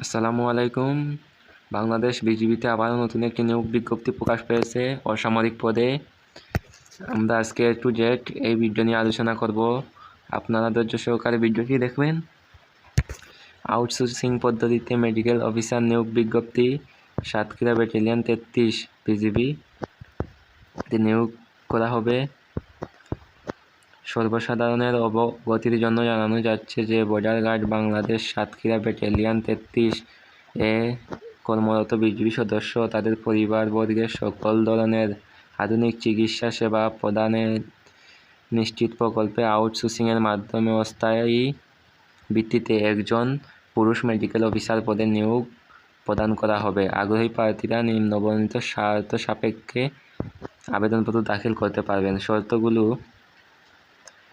আসসালামু আলাইকুম। বাংলাদেশ বিজিবিতে আবারও নতুন একটি নিয়োগ বিজ্ঞপ্তি প্রকাশ পেয়েছে অসামরিক পদে। আমরা আজকে টু জেড এই ভিডিও নিয়ে আলোচনা করব। আপনারা ধৈর্য সহকারে ভিডিওটি দেখবেন। আউটসোর্সিং পদ্ধতিতে মেডিকেল অফিসার নিয়োগ বিজ্ঞপ্তি, সাতক্ষীরা ব্যাটালিয়ন তেত্রিশ বিজিবি নিয়োগ করা হবে। সর্বসাধারণের অবগতির জন্য জানানো যাচ্ছে যে border guard Bangladesh Satkhira battalion তেত্রিশ এ কর্মরত বিজিবি সদস্য তাদের পরিবারবর্গের সকল ধরনের আধুনিক চিকিৎসা সেবা প্রদানের নিশ্চিত প্রকল্পে আউটসোর্সিংয়ের মাধ্যমে অস্থায়ী ভিত্তিতে একজন পুরুষ মেডিকেল অফিসার পদে নিয়োগ প্রদান করা হবে। আগ্রহী প্রার্থীরা নিম্নবর্ণিত স্বার্থ সাপেক্ষে আবেদনপত্র দাখিল করতে পারবেন। শর্তগুলো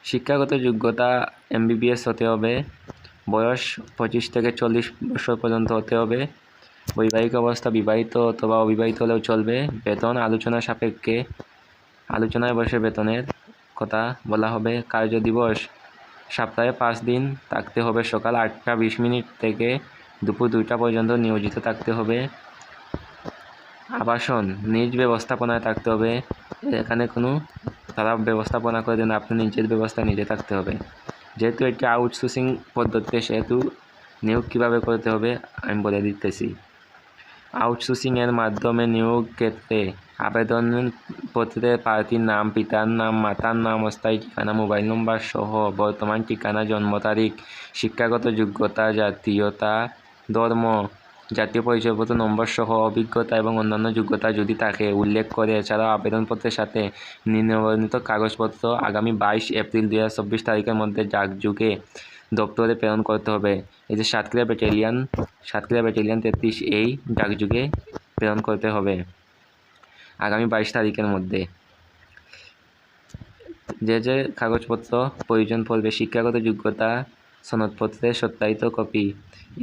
শিক্ষাগত যোগ্যতা এমবিবিএস হতে হবে, বয়স পঁচিশ থেকে চল্লিশ বছর পর্যন্ত হতে হবে, বৈবাহিক অবস্থা বিবাহিত অথবা অবিবাহিত হলেও চলবে, বেতন আলোচনা সাপেক্ষে, আলোচনায় বসে বেতনের কথা বলা হবে, কার্য দিবস সপ্তাহে পাঁচ দিন থাকতে হবে, সকাল আটটা বিশ মিনিট থেকে দুপুর দুইটা পর্যন্ত নিয়োজিত থাকতে হবে, আবাসন, নিজ ব্যবস্থাপনায় থাকতে হবে, এখানে কোনো তারা ব্যবস্থাপনা করে দেন, আপনি নিজের ব্যবস্থা নিজে থাকতে হবে। যেহেতু এটি আউটসোর্সিং পদ্ধতি, সেহেতু নিয়োগ কীভাবে করতে হবে, আমি বলে দিতেছি। আউটসোর্সিংয়ের মাধ্যমে নিয়োগ ক্ষেত্রে আবেদনপত্রে প্রার্থীর নাম, পিতার নাম, মাতার নাম অস্থায়ী ঠিকানা, মোবাইল নম্বর সহ বর্তমান ঠিকানা, জন্ম তারিখ, শিক্ষাগত যোগ্যতা, জাতীয়তা, ধর্ম জাতীয় পরিচয়পত্র, নম্বর সহ অভিজ্ঞতা এবং অন্যান্য যোগ্যতা যদি থাকে উল্লেখ করে, এছাড়াও আবেদনপত্রের সাথে নিম্নবর্ণিত কাগজপত্র আগামী বাইশ এপ্রিল দু হাজার চব্বিশ তারিখের মধ্যে ডাকযোগে দপ্তরে প্রেরণ করতে হবে। এই যে সাতক্ষীরা ব্যাটালিয়ান সাতক্ষীরা ব্যাটালিয়ান তেত্রিশ এই ডাকযোগে প্রেরণ করতে হবে আগামী বাইশ তারিখের মধ্যে। যে যে কাগজপত্র প্রয়োজন পড়বে, শিক্ষাগত যোগ্যতা সনদপত্রের সত্যায়িত কপি,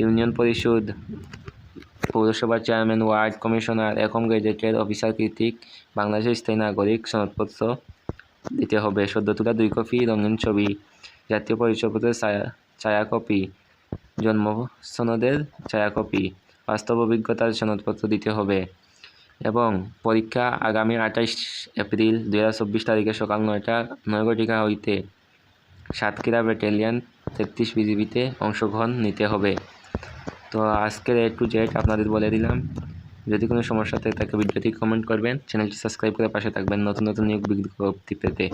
ইউনিয়ন পরিষদ পৌরসভার চেয়ারম্যান, ওয়ার্ড কমিশনার এখন গেজেটের অফিসার কর্তৃক বাংলাদেশের স্থায়ী নাগরিক সনদপত্র দিতে হবে। সদ্য তোলা দুই কপি রঙিন ছবি, জাতীয় পরিচয়পত্রের ছায়া ছায়া কপি জন্ম সনদের ছায়া কপি বাস্তব অভিজ্ঞতার সনদপত্র দিতে হবে এবং পরীক্ষা আগামী আঠাইশ এপ্রিল দুই হাজার চব্বিশ তারিখে সকাল নয়টা নয় ঘটিকা হইতে সাতক্ষীরা ব্যাটালিয়ান তেত্রিশ বিজিবিতে অংশগ্রহণ নিতে হবে। তো আজকের এ টু জেড আপনাদের বলে দিলাম। যদি কোনো সমস্যা থাকে তাকে ভিডিওটি কমেন্ট করবেন। চ্যানেলটি সাবস্ক্রাইব করে পাশে থাকবেন। নতুন নতুন নিয়োগ বিজ্ঞপ্তি পেতে